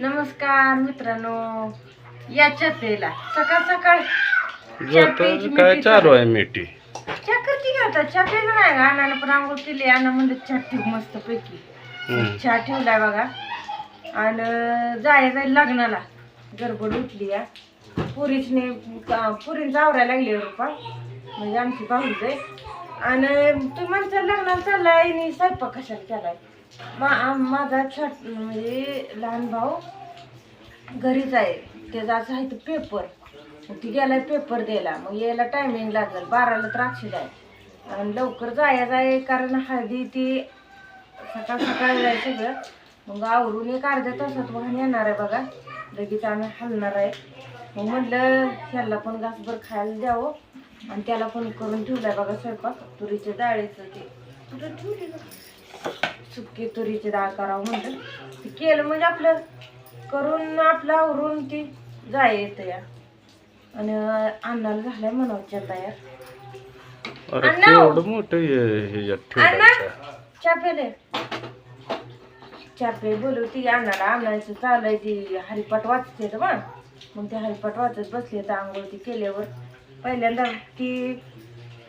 नमस्कार मित्रांनो या चतेला सकाळ सकाळ काय चालू आहे मिठी? चहा करते की आता? चहा प्यायला नाही का? अण्णानं पण आंघोळ केली अण्णा म्हणलं चहा ठेव मस्त पैकी हम्म. चहा ठेवलाय बघा. आणि जाय जाईल लग्नाला. गडबड उठली या पुरीचने पुरींचा आवरायला लागली रुपा. म्हणजे आमची आहे. आणि तुम्ही म्हणता लग्नाला चाललाय आणि स्वयंपाक कशाला केलाय? मा माझा छोट म्हणजे लहान भाऊ घरीच आहे. त्याचा आहे तर पेपर मग ती गेलाय पेपर द्यायला. मग यायला टायमिंग लागेल. बाराला तर अक्षर आहे. आणि लवकर जायचं आहे कारण हळदी ती सकाळ सकाळ जाय सगळं. मग आवरून एक अर्ध्या तासात वाहन येणार आहे बघा. लगेच आम्ही हलणार आहे. मग म्हटलं ह्याला पण घासभर खायला द्यावं. आणि त्याला पण करून ठेवलाय बघा स्वयंपाक. तुरीच्या डाळीचं ते. तुला ठेवली सुकी तुरीची डाळ करावं म्हटलं ते केलं म्हणजे आपलं करून आपलं आवरून ती जाय येतं या. आणि अन्नाला झालाय म्हणावच्या तयार. अरे अण्णा! केवढं मोठं हे- ह्याच्यात अण्णा ठेवायचं चहा पेले चहा पे बोलवती अन्नाला आणायचं चाललंय ती हरिपाठ वाचते तर मग मग ते हरिपाठ वाचत बसले तर आंघोळ ती केल्यावर. पहिल्यांदा ती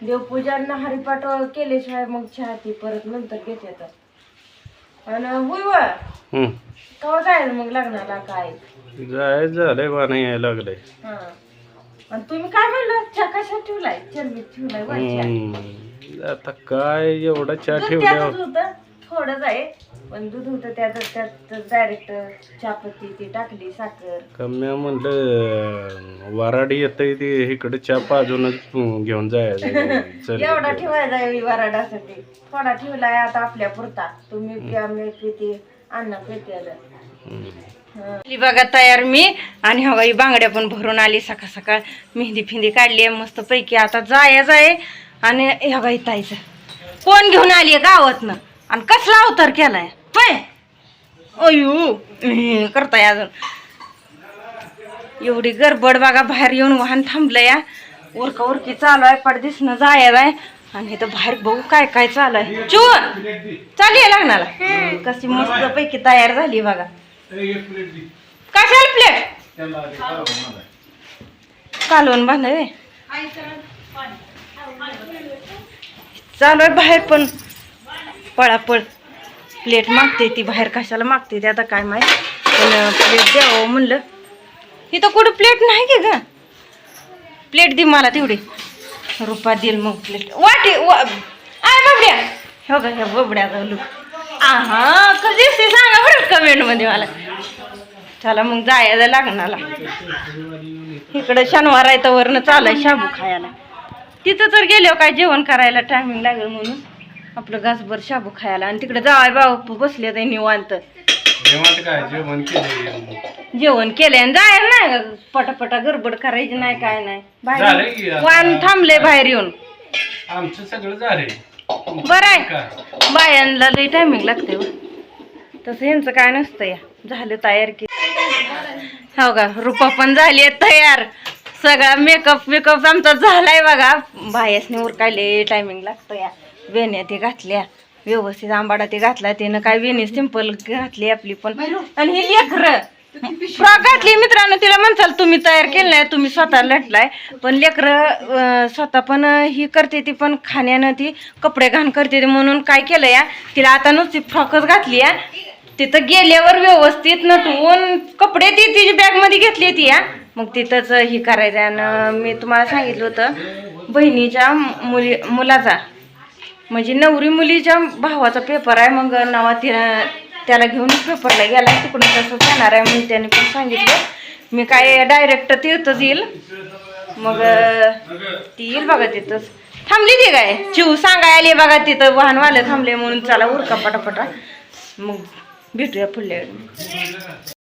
देवपूजांना हरिपाठ केल्याशिवाय मग चहा ती परत नंतर घेते तर आणि होय व हम्म. कवा जायचं मग लग्नाला काय? जाय झालंय बा नाही यायला लागलंय. हा. आणि तुम्ही काय म्हणलं? चहा कशा ठेवलाय? चरबीत ठेवलाय वरच्या. हम्म. आता काय एवढा चहा दूध होतं. थोडंच आहे पण दूध होतं त्यात त्यात डायरेक्ट चहापत्ती ती टाकली साखर. कम्या म्हणलं वराडी येतंय ते इकडे चहा पाजूनच घेऊन जायचं चल. एवढा ठेवायचा आहे वराडासाठी. थोडा ठेवलाय आता आपल्या पुरता. तुम्ही प्या मी पिते अन्न पिते हम्म. बघा तयार मी. आणि हवा ही बांगड्या पण भरून आली सकाळ सकाळ. मेहंदी फिंदी काढली आहे मस्त पैकी. आता जायचं आहे आणि हवा इथायचं कोण घेऊन आली आहे गावातनं? आणि कसला अवतार केलाय? पय अयो करताय अजून. एवढी गडबड बघा बाहेर येऊन वाहन थांबलं या उरका उरकी चालू आहे पडदिसनं जायला आहे. आणि इथं बाहेर बघू काय काय चालू आहे. चू चालू आहे लग्नाला. कशी मस्त पैकी तयार झाली बघा. कशाला प्लेट कालवण बांधावे चालू आहे बाहेर पण. पळापळ प्लेट मागते ती बाहेर कशाला मागते ते आता काय माहीत. पण प्लेट द्यावं म्हणलं. इथं कुठं प्लेट नाही की ग? प्लेट दे मला तेवढी. रुपा देईल मग प्लेट वाटे वा आय बबड्या. हो का ह्या बबड्या लुक आहा कधी ते सांगा बरं कमेंटमध्ये मला. चला मग जायला लागणाला इकडं शनिवार आहे तर वरनं चालाय शाबू खायला. तिथं तर गेलो काय जेवण करायला टायमिंग लागेल म्हणून. आपलं घासभर शाबू खायला आणि तिकडे जावाय बाबा बसले ते निवांत. जेवण काय? जेवण केलं जेवण केलंय आणि जायला नाही का पटापटा गडबड करायची नाही काय नाही. झालंय की बाहेर आता. वाहन थांबले बाहेर येऊन. आमचं सगळं झालंय. बरं आहे. बायांना लई टायमिंग लागते हो. तसं यांचं काय नसतं या झालं तयार की. हो का? रुपा पण झाली आहे तयार. सगळा मेकअप मेकअप आमचा झालाय बघा. बायासने उरकायले टायमिंग लागतं या वेण्या ते घातल्या. व्यवस्थित आंबाडा ते घातला. त्यानं काय वेणी सिंपल घातली आपली पण. आणि हे लेकरं. फ्रॉक घातली. मित्रांनो. तिला म्हणसाल तुम्ही तयार केलं नाही तुम्ही स्वतः लटलाय. पण लेकरं स्वतः पण ही करते ती पण. खाण्यानं ती कपडे घाण करते ती. म्हणून काय केलं या? तिला आता नुसती फ्रॉकच घातली या. तिथं गेल्यावर व्यवस्थित नटवून कपडे ती तिची बॅगमध्ये घेतली ती या. मग तिथंच ही करायचं. आणि मी तुम्हाला सांगितलं होतं बहिणीच्या मुली मुलाचा. म्हणजे नवरी मुलीच्या भावाचा पेपर आहे मग नावा तिला त्याला घेऊन पेपरला गेला तिकडून तसंच येणार आहे म्हणून त्याने पण सांगितलं. मी काय डायरेक्ट तिथंच येईल. मग ती येईल बघा तिथंच. थांबली ती काय? चिव सांगाय आली बघा तिथं वाहनवाले थांबले म्हणून चला उरका पटापटा. मग भेटूया पुढल्या वेळी.